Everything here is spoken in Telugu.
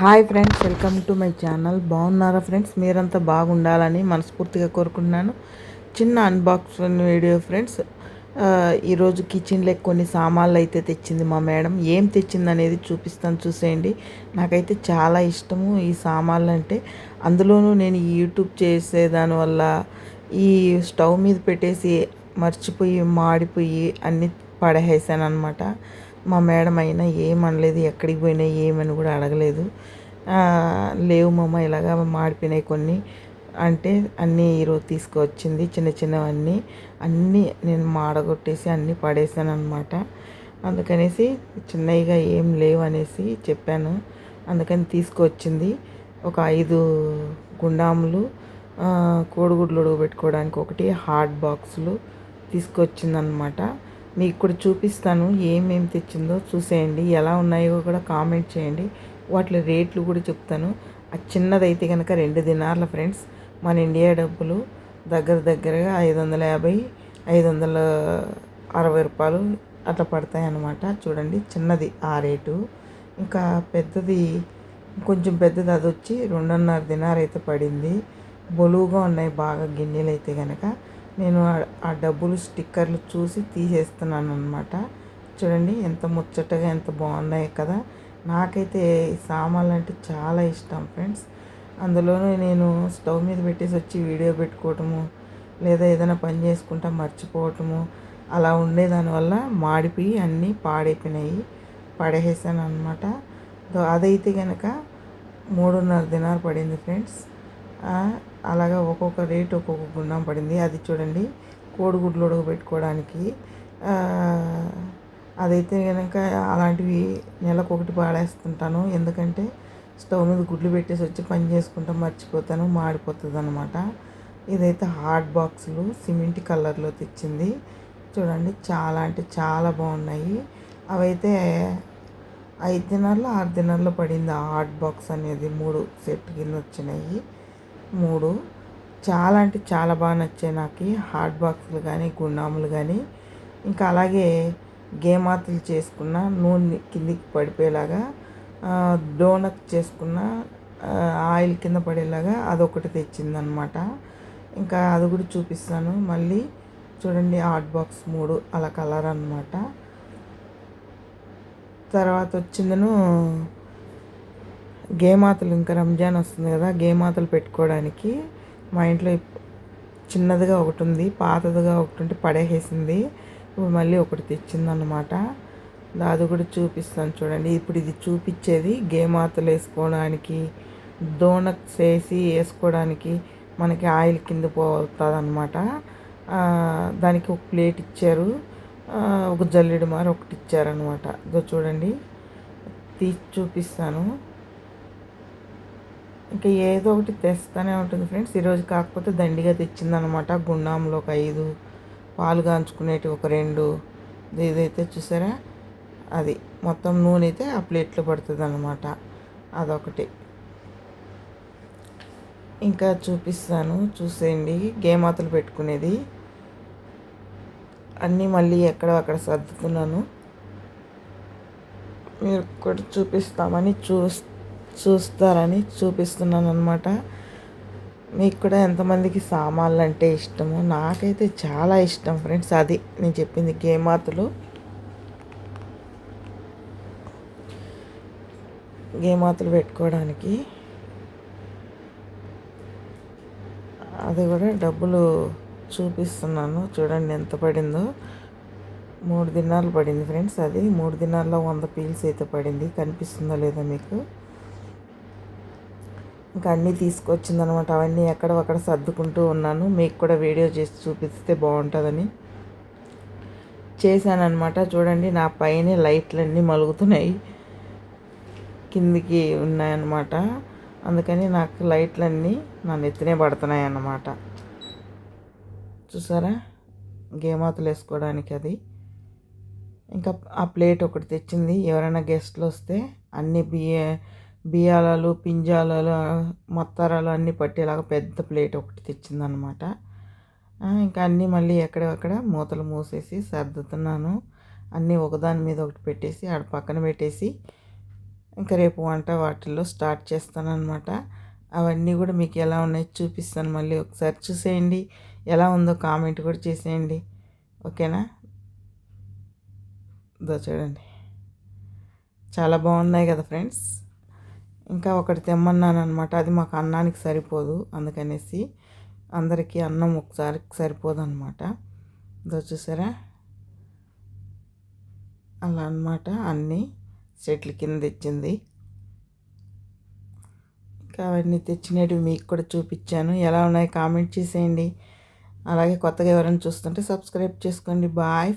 Hi friends welcome to my channel. బాగున్నారా ఫ్రెండ్స్? మీరంతా బాగుండాలని మనస్ఫూర్తిగా కోరుకుంటున్నాను. చిన్న అన్బాక్సింగ్ వీడియో ఫ్రెండ్స్. ఈరోజు కిచెన్లో కొన్ని సామాన్లు అయితే తెచ్చింది మా మేడం. ఏం తెచ్చింది అనేది చూపిస్తాను చూసేయండి. నాకైతే చాలా ఇష్టము ఈ సామాన్లు అంటే. అందులోనూ నేను యూట్యూబ్ చేసే దానివల్ల ఈ స్టవ్ మీద పెట్టేసి మర్చిపోయి మాడిపోయి అన్నీ పడేసాను అనమాట మా మేడం అయినా ఏమనలేదు ఎక్కడికి పోయినా ఏమని కూడా అడగలేదు. లేవు మమ్మ ఇలాగా మాడిపోయినాయి కొన్ని. అంటే అన్నీ ఈరోజు తీసుకొచ్చింది చిన్న చిన్నవన్నీ. అన్నీ నేను మాడగొట్టేసి అన్నీ పడేసాను అనమాట అందుకనేసి చిన్నవిగా ఏం లేవు అనేసి చెప్పాను. అందుకని తీసుకొచ్చింది. ఒక ఐదు గుండాములు కోడిగుడ్లు ఉడకబెట్టుకోవడానికి ఒకటి హాట్ బాక్సులు తీసుకొచ్చిందనమాట మీకు కూడా చూపిస్తాను ఏమేమి తెచ్చిందో చూసేయండి ఎలా ఉన్నాయో కూడా కామెంట్ చేయండి. వాటి రేట్లు కూడా చెప్తాను. ఆ చిన్నదైతే కనుక రెండు దినార్ల ఫ్రెండ్స్ మన ఇండియా డబ్బులు దగ్గర దగ్గరగా ఐదు వందల యాభై ఐదు వందల అరవై రూపాయలు అట్లా పడతాయి అన్నమాట చూడండి చిన్నది ఆ రేటు. ఇంకా పెద్దది కొంచెం పెద్దది అది వచ్చి రెండున్నర దినార్ అయితే పడింది. బొలువుగా ఉన్నాయి బాగా గిన్నెలు అయితే కనుక నేను ఆ డబ్బులు స్టిక్కర్లు చూసి తీసేస్తున్నాను అనమాట చూడండి ఎంత ముచ్చటగా ఎంత బాగున్నాయి కదా. నాకైతే సామాన్లు అంటే చాలా ఇష్టం ఫ్రెండ్స్. అందులోనూ నేను స్టవ్ మీద పెట్టేసి వచ్చి వీడియో పెట్టుకోవటము లేదా ఏదైనా పని చేసుకుంటా మర్చిపోవటము అలా ఉండేదానివల్ల మాడిపోయి అన్నీ పాడైపోయినాయి పడేసాను అనమాట అదైతే కనుక మూడున్నర దినాలు పడింది ఫ్రెండ్స్. అలాగా ఒక్కొక్క రేటు ఒక్కొక్క గుండం పడింది. అది చూడండి కోడిగుడ్లు ఉడకబెట్టుకోవడానికి. అదైతే కనుక అలాంటివి నెలకు ఒకటి పాడేస్తుంటాను. ఎందుకంటే స్టవ్ మీద గుడ్లు పెట్టేసి వచ్చి పని చేసుకుంటాం మర్చిపోతాను మాడిపోతుంది అనమాట ఇదైతే హార్డ్ బాక్సులు సిమెంట్ కలర్లో తెచ్చింది. చూడండి చాలా అంటే చాలా బాగున్నాయి. అవైతే ఐదు దినాల్లో ఆరు దినాల్లో పడింది ఆ హాట్ బాక్స్ అనేది. మూడు సెట్ కింద వచ్చినాయి. మూడు. చాలా అంటే చాలా బాగా నచ్చాయి నాకు. హాట్ బాక్సులు కానీ గుండాములు కానీ ఇంకా అలాగే గేమాతలు చేసుకున్న నూనె కిందికి పడిపోయేలాగా డోనట్ చేసుకున్న ఆయిల్ కింద పడేలాగా అదొకటి తెచ్చిందనమాట. ఇంకా అది కూడా చూపిస్తాను. మళ్ళీ చూడండి హాట్ బాక్స్ మూడు అలా కలర్ అనమాట తర్వాత వచ్చిందను గేమాతలు ఇంకా రంజాన్ వస్తుంది కదా గేమాతలు పెట్టుకోవడానికి మా ఇంట్లో చిన్నదిగా ఒకటి ఉంది పాతదిగా ఒకటి ఉంటే పడేసేసింది. ఇప్పుడు మళ్ళీ ఒకటి తెచ్చిందనమాట అది కూడా చూపిస్తాను చూడండి. ఇప్పుడు ఇది చూపించేది గేమాతలు వేసుకోవడానికి డోనట్స్ వేసి వేసుకోవడానికి మనకి ఆయిల్ కింద పోతుంది అనమాట దానికి ఒక ప్లేట్ ఇచ్చారు. ఒక జల్లెడు మారి ఒకటి ఇచ్చారనమాట ఇదో చూడండి. తీసి చూపిస్తాను. ఇంకా ఏదో ఒకటి తెస్తూనే ఉంటుంది ఫ్రెండ్స్. ఈరోజు కాకపోతే దండిగా తెచ్చిందనమాట. గుండాంలో ఒక ఐదు పాలు కాంచుకునేటివి ఒక రెండు. ఇదైతే చూసారా? అది మొత్తం నూనె అయితే ఆ ప్లేట్లో పడుతుంది అనమాట అదొకటి. ఇంకా చూపిస్తాను. చూసేయండి. గేమాతలు పెట్టుకునేది. అన్నీ మళ్ళీ ఎక్కడ అక్కడ సర్దుతున్నాను మీరు కూడా చూపిస్తామని చూ చూస్తారని చూపిస్తున్నాను అనమాట మీకు కూడా ఎంతమందికి సామాన్లు అంటే ఇష్టము నాకైతే చాలా ఇష్టం ఫ్రెండ్స్ అది. నేను చెప్పింది గేమాతలు. గేమాతలు పెట్టుకోవడానికి. అది కూడా డబ్బులు చూపిస్తున్నాను. చూడండి ఎంత పడిందో. మూడు దినాలు పడింది ఫ్రెండ్స్ అది. మూడు దినాల్లో వంద పీల్స్ అయితే పడింది. కనిపిస్తుందో లేదో మీకు. ఇంకా అన్నీ తీసుకొచ్చిందనమాట. అవన్నీ ఎక్కడొక్కడ సర్దుకుంటూ ఉన్నాను. మీకు కూడా వీడియో చేసి చూపిస్తే బాగుంటుందని చేశానమాట చూడండి నా పైన లైట్లన్నీ మలుగుతున్నాయి. కిందికి ఉన్నాయన్నమాట. అందుకని నాకు లైట్లన్నీ నా నెత్తినే పడుతున్నాయి అన్నమాట చూసారా గేమాతులు వేసుకోవడానికి అది. ఇంకా ఆ ప్లేట్ ఒకటి తెచ్చింది. ఎవరైనా గెస్ట్లు వస్తే అన్ని బియ్య బియ్యాలలు పింజాలలు మొత్తరాలు అన్నీ పట్టేలాగా పెద్ద ప్లేట్ ఒకటి తెచ్చిందనమాట ఇంకా అన్నీ మళ్ళీ ఎక్కడెక్కడ మూతలు మూసేసి సర్దుతున్నాను. అన్నీ ఒకదాని మీద ఒకటి పెట్టేసి ఆడ పక్కన పెట్టేసి ఇంకా రేపు వంట వాటిల్లో స్టార్ట్ చేస్తానన్నమాట. అవన్నీ కూడా మీకు ఎలా ఉన్నాయో చూపిస్తాను మళ్ళీ ఒకసారి. చూసేయండి ఎలా ఉందో కామెంట్ కూడా చేసేయండి. ఓకేనా? దో చూడండి. చాలా బాగున్నాయి కదా ఫ్రెండ్స్. ఇంకా ఒకటి తెమ్మన్నాను అనమాట అది మాకు అన్నానికి సరిపోదు అందుకనేసి అందరికీ అన్నం ఒకసారి సరిపోదు అనమాట ఇదో చూసారా? అలా అనమాట అన్నీ. చెట్ల కింద తెచ్చింది. ఇంకా అవన్నీ తెచ్చినవి మీకు కూడా చూపించాను. ఎలా ఉన్నాయి కామెంట్ చేసేయండి. అలాగే కొత్తగా ఎవరైనా చూస్తుంటే సబ్స్క్రైబ్ చేసుకోండి. బాయ్.